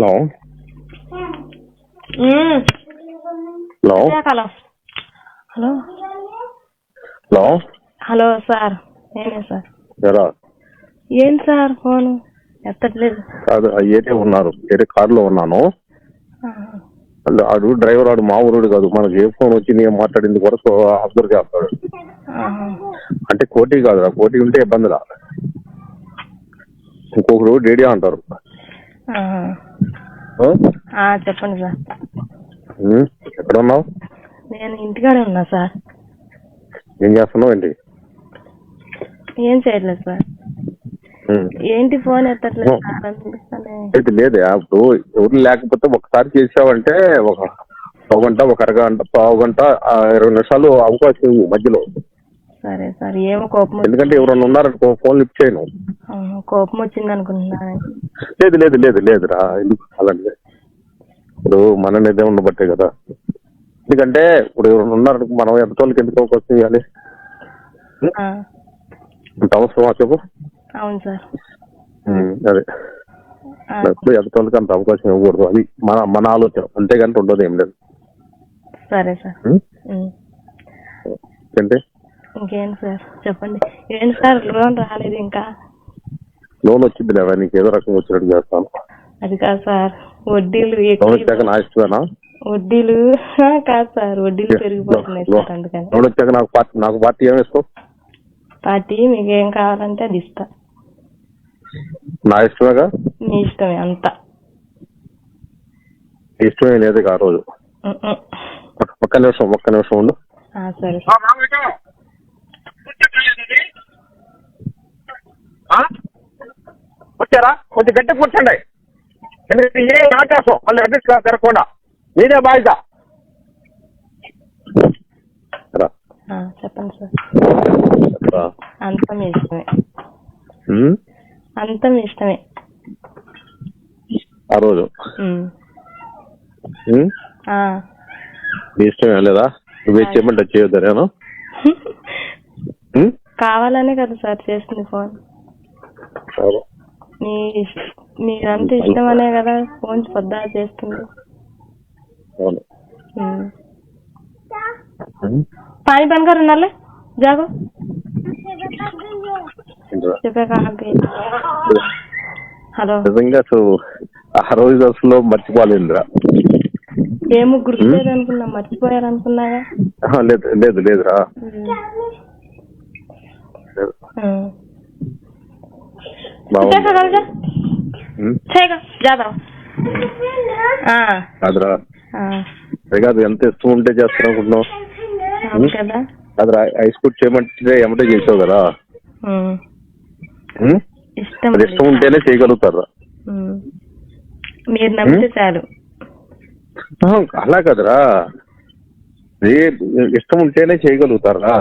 Hello. Hello hello hello? Hello hello sir. నేనే sir. ఎరా ఏం సార్ ఫోను? ఎత్తట్లేదు. కాదు ఏటే ఉన్నారు. ఏటే కారులో ఉన్నాను. ఆడు డ్రైవర్ ఆడు మా ఊరుడు కాదు. మనకి ఏ ఫోన్ వచ్చింది ఏం మాట్లాడింది కూడా సో అబ్జర్వ్ చేస్తాడు. అంటే కోటి కాదు ఆ కోటి ఉంటే ఇబ్బంది రా ఇంకొకరు డేడియా అంటారు. చెప్పండి సార్. ఎక్కడ ఉన్నావు నేను ఇంటికాడే ఉన్నా సార్. ఏం చేస్తున్నావు ఏంటి? ఏం చేయట్లేదు సార్. ఏంటి ఫోన్ ఎత్తట్లేదు అయితే లేదే ఇప్పుడు ఎవరు లేకపోతే ఒకసారి చేసావంటే ఒక ఒక గంట ఒక అరగంట పావు గంట ఇరవై నిమిషాలు అవకాశం మధ్యలో. సరే సార్. ఏమో కోపం ఎందుకంటే ఎవరన్నా ఉన్నారనుకో ఫోన్ లిఫ్ట్ చేయను. కోపం వచ్చింది అనుకుంటున్నాను లేదు లేదు లేదు లేదురా ఎందుకు అలాంటిది. ఇప్పుడు మన నిర్ణయం ఉండబట్టే కదా. ఎందుకంటే ఇప్పుడు ఎవరైనా ఉన్నారనుకో మనం ఎంత వాళ్ళకి ఎందుకు అవకాశం ఆ, అంత అవసరమా చెప్పు? అవును సార్. ఉమ్, అదే. ఆ, ఎప్పుడు ఎంత వాళ్ళకి అంత అవకాశం ఇవ్వకూడదు. అది మన మన ఆలోచన. అంతేగాని ఉండదు ఏం లేదు. సరే సార్. ఉమ్, ఉమ్. ఏంటి? ఇంకేం సార్? చెప్పండి. ఏంటి సార్? లోన్ రాలేదు ఇంకా. లోన్ వచ్చింది లేదా నీకు ఏదో రకంగా వచ్చినట్టు చేస్తాను. అది కాదు సార్. వడ్డీలు లోన్ ఎక్కువ వచ్చాక నా ఇష్టమేనా? వడ్డీలు కాదు సార్. వడ్డీలు పెరిగిపోతున్నాయి సార్ అందుకని. లోన్ వచ్చాక నాకు పార్టీ నాకు పార్టీ ఏమి ఇస్తావు? పార్టీ మీకు ఏం కావాలంటే అది ఇస్తా. నా ఇష్టమేగా? మీ ఇష్టమే అంతా. ఇష్టమే లేదు ఆ రోజు. ఒక్క- నిమిషం ఒక్క నిమిషం ఉండు. ఆ, సరే సార్ వచ్చారా? కొంచెం గట్టి కూర్చోండి. ఎందుకంటే ఏ ఆకాశం? వాళ్ళు అడ్రస్ తిరగకుండా మీదే బాధ్యత చెప్పండి సార్. అంతా మీ ఇష్టమే? అంతా మీ ఇష్టమే. ఆ రోజు. నీ ఇష్టమే లేదా? నువ్వే చేయమంటే చేయొద్దనేను? కావాలనే కదా సార్ చేస్తుంది ఫోన్. సరే. మీ ఇష్- మీరంతా ఇష్టమనే కదా ఫోన్ పొద్దా చేస్తుంది అవును. ఏంట్రా? చెప్పాక ఆపి. హలో. నిజంగా అసలు ఆ రోజు అసలు మర్చిపోలేదురా. ఏమో గుర్తులేదు అనుకున్నా మర్చిపోయారు అనుకున్నాగా లేదు లేదు లేదురా ఉమ్. లేదు. ఉమ్. బాగుంది. చెప్పాక కలుగా ఉమ్? చేయగా జాదా ఆ, కాదురా ఆ. అదే కాదు ఎంత ఇష్టం ఉంటే చేస్తాను అనుకుంటున్నావు కాదురా ఐస్ కుట్ చేయమంటే ఎమ్మటే చేసావు కదా? ఇష్టం అది ఇష్టం ఉంటేనే చేయగలుగుతారు. మీరు నమ్మితే చాలు అలా కదరా ఇష్టం ఉంటేనే చేయగలుగుతారా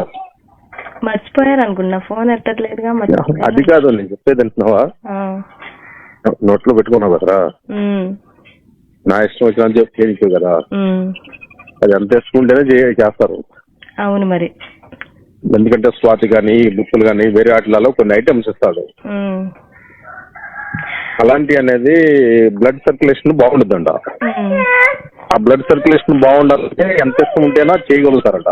మర్చిపోయారు అనుకున్నా. ఫోన్ ఎత్తట్లేదుగా అది కాదు నేను చెప్పేది అంటున్నావా. నోట్లో పెట్టుకున్నావు కదరా. నా ఇష్టం వచ్చిన చెప్పి చేయించు కదా. అది ఎంత ఇష్టం చేస్తారు. అవును మరి. ఎందుకంటే స్వాతి కానీ బుక్కులు కానీ వేరే వాటిలలో కొన్ని ఐటమ్స్ ఇస్తాడు. అలాంటి అనేది బ్లడ్ సర్క్యులేషన్ బాగుంటుందంట ఉమ్. ఆ బ్లడ్ సర్క్యులేషన్ బాగుండాలంటే ఎంత ఇష్టం ఉంటేనా చేయగలుగుతారట.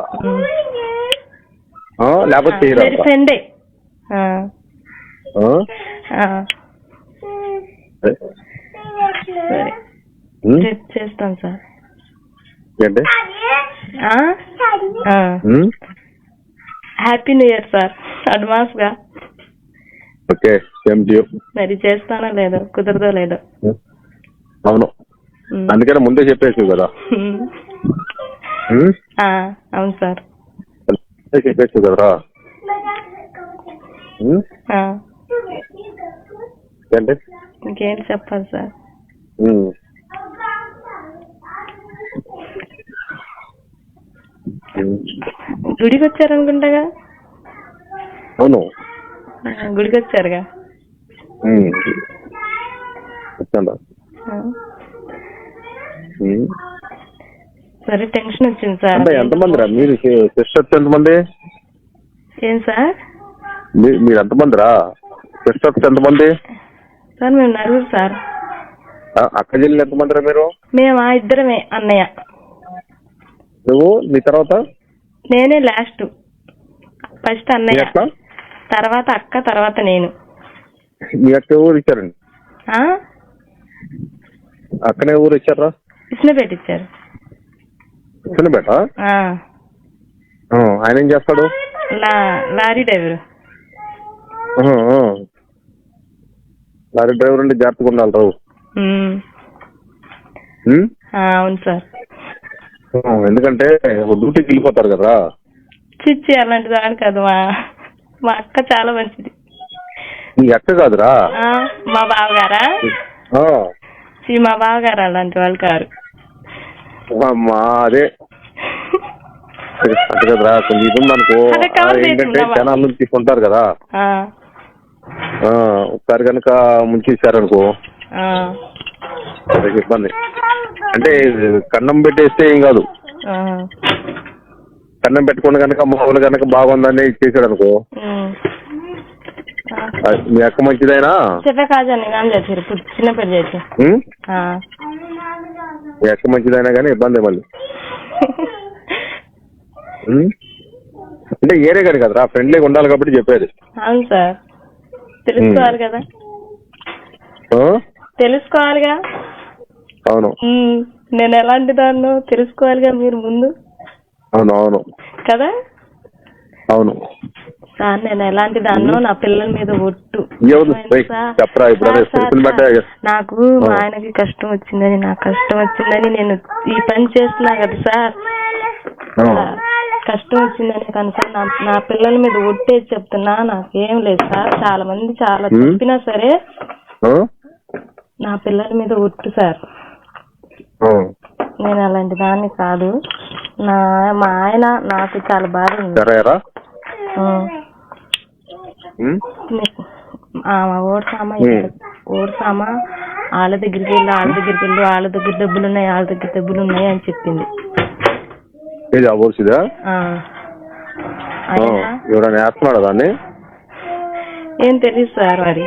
లేకపోతే ఫ్రెండే. సరే. చేస్తాం సార్ ఏంటి? హ్యాపీ న్యూ ఇయర్ సార్ అడ్వాన్స్గా ఓకే సేమ్ డ్యూ మరి చేస్తానో లేదో కుదరదో లేదో అవును. అందుకనే ముందే చెప్పేసి కదా అవును సార్ చెప్పేసి కదరా ఇంకేంటి చెప్పాలి సార్. గుడికి వచ్చారనుకుంటాగా అవును గుడికి వచ్చారుగా. వచ్చాను. సరే టెన్షన్ వచ్చింది సార్. అంటే ఎంతమంది రా మీరు సిస్టర్స్ ఎంతమంది? ఏం సార్? మీరు ఎంతమంది రా సిస్టర్స్ ఎంతమంది? సార్ మేము నలుగురు సార్. అక్క చెల్లెలు ఎంతమందిరా మీరు? మేము ఆ ఇద్దరమే అన్నయ్య. నువ్వు నీ తర్వాత? నేనే లాస్ట్. ఫస్ట్ అన్నయ్య. తర్వాత అక్క తర్వాత నేను. మీ అక్క ఊరు ఇచ్చారండి? అక్కనే ఊరు ఇచ్చారా? ఇచ్చినపేట ఇచ్చారు. చిన్నబేట ఆయన ఏం చేస్తాడు? Lorry driver. లారీ డ్రైవర్ అంటే జాగ్రత్తగా ఉండాలి రావు. అవును సార్. ఎందుకంటే డ్యూటీకి వెళ్ళిపోతారు కదా. చిచ్చి అలాంటి దాని కాదు మా మా అక్క చాలా మంచిది. నీ అక్క కాదురా? మా బావగారా? మా బావగారు అలాంటి వాళ్ళు కారు. అమ్మా అదే. కదరా కొంచెం ఇది ఉందనుకో. అదే ఏంటంటే చేసుకుందామా? జనాల నుంచి తీసుకుంటారు కదా. ఆ, ఆ, ఒకసారి కనుక ముంచేసారనుకో ఆ, అదే ఇబ్బంది. అంటే కన్నం పెట్టేస్తే ఏం కాదు. ఆ, కన్నం పెట్టుకుని కనుక మామూలు కనుక బాగుందని ఇచ్చేసాడు అనుకో ఉమ్. ఆ, అది మీ అక్క మంచిదైనా? చెప్పే ఇప్పుడు చిన్న చేసి ఉం? ఆ. మీ అక్క మంచిదైనా కానీ ఇబ్బంది మళ్ళీ? అంటే ఏరే కానీ కదరా? ఫ్రెండ్లీగా ఉండాలి కాబట్టి చెప్పేది. అవును సార్. తెలుసుకోవాలి కదా? తెలుసుకోవాలిగా. అవును. నేను ఎలాంటి దాన్నో తెలుసుకోవాలిగా మీరు ముందు. అవును అవును. కదా? అవును. సార్ నేను ఎలాంటి దాన్నో నా పిల్లల మీద ఒట్టు. నాకు మా. ఆయనకి కష్టం వచ్చిందని నాకు కష్టం వచ్చిందని నేను ఈ పని చేస్తున్నా కదా సార్. కష్టం వచ్చిందని కానీ సార్ నా పిల్లల మీద ఒట్టేసి చెప్తున్నా నాకేం లేదు సార్. చాలా మంది చాలా. చెప్పినా సరే? నా పిల్లల మీద ఒట్టు సార్. నేను అలాంటి దాన్ని కాదు. నా మా ఆయన నాకు చాలా బాధ ఉంది సరేరా ఉం. ఉం? నీకు- ఆ, మా ఓడిసామా వాళ్ళ దగ్గరికి వెళ్ళి వాళ్ళ దగ్గరికి వెళ్ళి వాళ్ళ దగ్గర డబ్బులు ఉన్నాయి వాళ్ళ దగ్గర డబ్బులు ఉన్నాయి అని చెప్పింది. ఆ. ఎవరైనా వేస్తున్నాడా దాన్ని? ఏం తెలియదు సార్ మరి.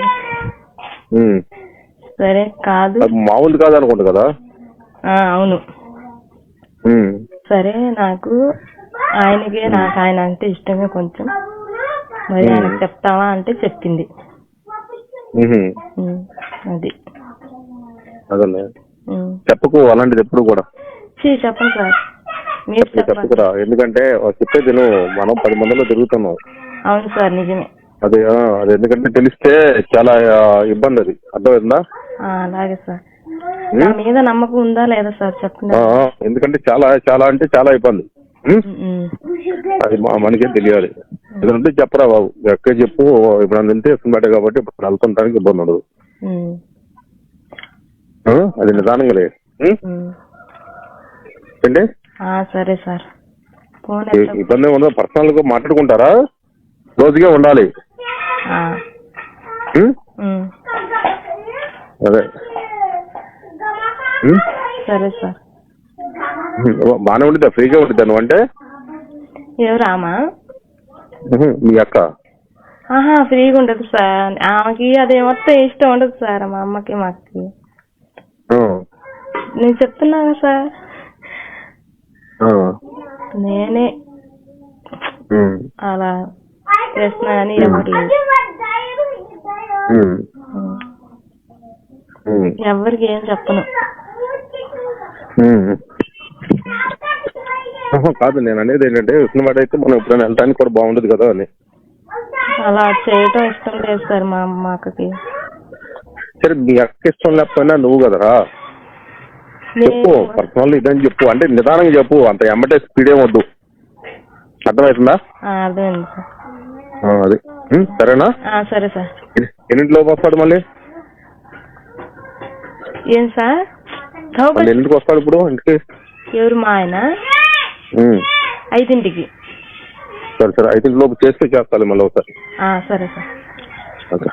సరే కాదు. మామూలు కాదు అనుకుంటా కదా? ఆ, అవును. సరే నాకు ఆయనకి నాకు ఆయన అంటే ఇష్టమే కొంచెం. మరి. ఆయనకు చెప్తావా అంటే చెప్పింది. అది. చెప్పకు అలాంటిది ఎప్పుడు కూడా. చెప్పండి సార్ చెప్పుకురా. ఎందుకంటే చెప్పేది నువ్వు మనం పది మందిలో తిరుగుతున్నాం. అవును సార్ నిజమే. అది అది ఎందుకంటే తెలిస్తే చాలా ఇబ్బంది అది. అర్థమైందా? అలాగే సార్. మీద నమ్మకం ఉందా లేదా సార్? చెప్పండి. ఎందుకంటే చాలా చాలా అంటే చాలా ఇబ్బంది. అది మనకే తెలియాలి. ఎందుకంటే చెప్పరా బాబు. ఎక్కడ చెప్పు. ఇప్పుడు వెళ్తే ఇస్తున్నట్టే కాబట్టి ఇప్పుడు వెళ్తుంటానికి ఇబ్బంది ఉండదు. ఆ? అది నిదానంగా లే ఉం? ఉం. ఏంటి సరే సార్. ఇబ్బంది ఉండదు. పర్సనల్గా మాట్లాడుకుంటారా? రోజుగా ఉండాలి. అదే? సరే సార్. బాగానే ఉండిద్దా? ఫ్రీగా ఉండిద్దా నువ్వు అంటే? ఎవరామా మీ అక్క ఆహా ఫ్రీగా ఉండదు సార్ ఆమెకి అదే మొత్తం ఇష్టం ఉండదు సార్ మా అమ్మకి మా అక్కకి ఆ, నేను చెప్తున్నా కదా సార్ నేనే అలా చేస్తున్నా కానీ ఎవరు ఎవరికి ఏం చెప్పను కాదు నేను అనేది ఏంటంటే ఉస్మానాబాద్ అయితే మనం ఎప్పుడైనా వెళ్ళడానికి కూడా బాగుండదు కదా అని. అలా చేయటం ఇష్టం లేదు సార్ మా అమ్మ అక్కకి సరే మీ అక్క ఇష్టం లేకపోయినా నువ్వు కదరా. చెప్పు పర్సనల్ ఇదని చెప్పు. అంటే నిదానంగా చెప్పు అంత ఎమ్మటే స్పీడ్ ఏం వద్దు. అర్థమవుతుందా? అర్థమైంది సార్. ఆ, అది. ఉం, సరేనా? సరే సార్. ఎన్ని- ఎన్నింటిలోపు వస్తాడు మళ్ళీ? ఏం సార్? మళ్ళీ ఎన్నింటికి వస్తాడు ఇప్పుడు ఇంటికి? ఎవరు మా ఆయన. ఐదింటికి. సరే సరే. అయితే లోపు చేస్తే చేస్తాలి మళ్ళీ ఒకసారి. సరే సార్. ఓకే.